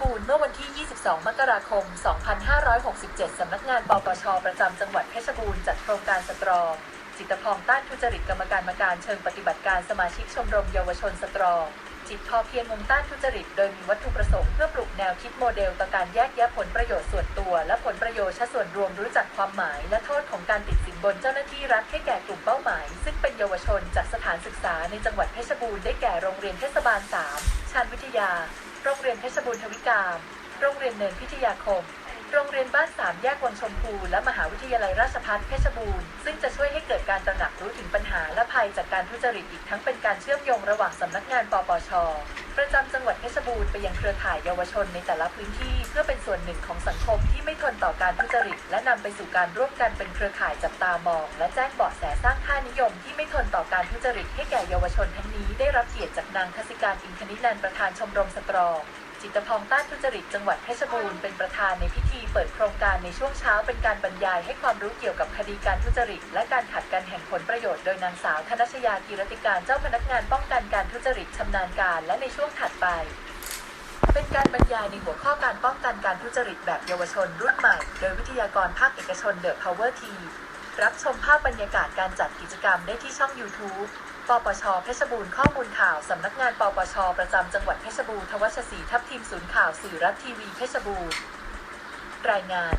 ปูนเมื่อวันที่ 22 มกราคม 2567 สำนักงานปปช ประจำจังหวัดเพชรบูรณ์จัดโครงการสตรองจิตพองต้านทุจริตกรรมการมาการเชิงปฏิบัติการสมาชิกชมรมเยาวชนสตรองจิตพอเพียงมุมต้านทุจริต โดยมีวัตถุประสงค์เพื่อปลุกแนวคิดโมเดลต่อการแยกแยะผลประโยชน์ส่วนตัว และผลประโยชน์ชส่วนรวมรู้จักความหมาย และโทษของการติดสินบนเจ้าหน้าที่รัฐให้แก่กลุ่มเป้าหมาย ซึ่งเป็น ยาวชนจากสถานศึกษาในจังหวัดเพชรบูรณ์ได้แก่โรงเรียนเทศบาล 3 ชานวิทยา โรงเรียนเพชรบูรณ์ทวิกาม โรงเรียนเนินพิทยาคม โรงเรียนบ้านสามแยกวังชมพู และมหาวิทยาลัยราชภัฏเพชรบูรณ์ ซึ่งจะช่วยให้เกิดการตระหนักรู้ถึงปัญหาและ ภัยจากการทุจริตอีกทั้งเป็นการเชื่อมโยงระหว่างสำนักงานปปช ประจำจังหวัดเพชรบูรณ์ไปยังเครือข่ายเยาวชนในแต่ละพื้นที่เพื่อเป็นส่วนหนึ่งของสังคมที่ไม่ทนต่อการทุจริต และนำไปสู่การร่วมกันเป็นเครือข่ายจับตามอง และแจ้งเบาะแสสร้างค่านิยมที่ไม่ทนต่อการทุจริตให้แก่เยาวชนทั้งนี้ได้รับเกียรติจากนางทศิการอินทนินันประธานชมรมสตรอง จิตพองต้านทุจริตจังหวัดเพชรบูรณ์เป็นประธานในพิธีเปิดโครงการในช่วงเช้าเป็นการบรรยายให้ความรู้เกี่ยวกับคดีการทุจริต และการขัดกันแห่งผลประโยชน์โดยนางสาวธนชยากีรติการเจ้าพนักงานป้องกันการทุจริตชำนาญการและในช่วงถัดไปเป็นการบรรยายในหัวข้อการป้องกันการทุจริตแบบเยาวชนรุ่นใหม่ โดยวิทยากรภาคเอกชนเดอะพาวเวอร์ทีรับชมภาพบรรยากาศการจัดกิจกรรมได้ที่ช่อง YouTube ปปช เพชรบูรณ์ข้อมูลข่าวสำนักงานปปช ประจำจังหวัดเพชรบูรณ์ทวัชศรีทัพทีมศูนย์ข่าวสื่อรัฐทีวีเพชรบูรณ์ รายงาน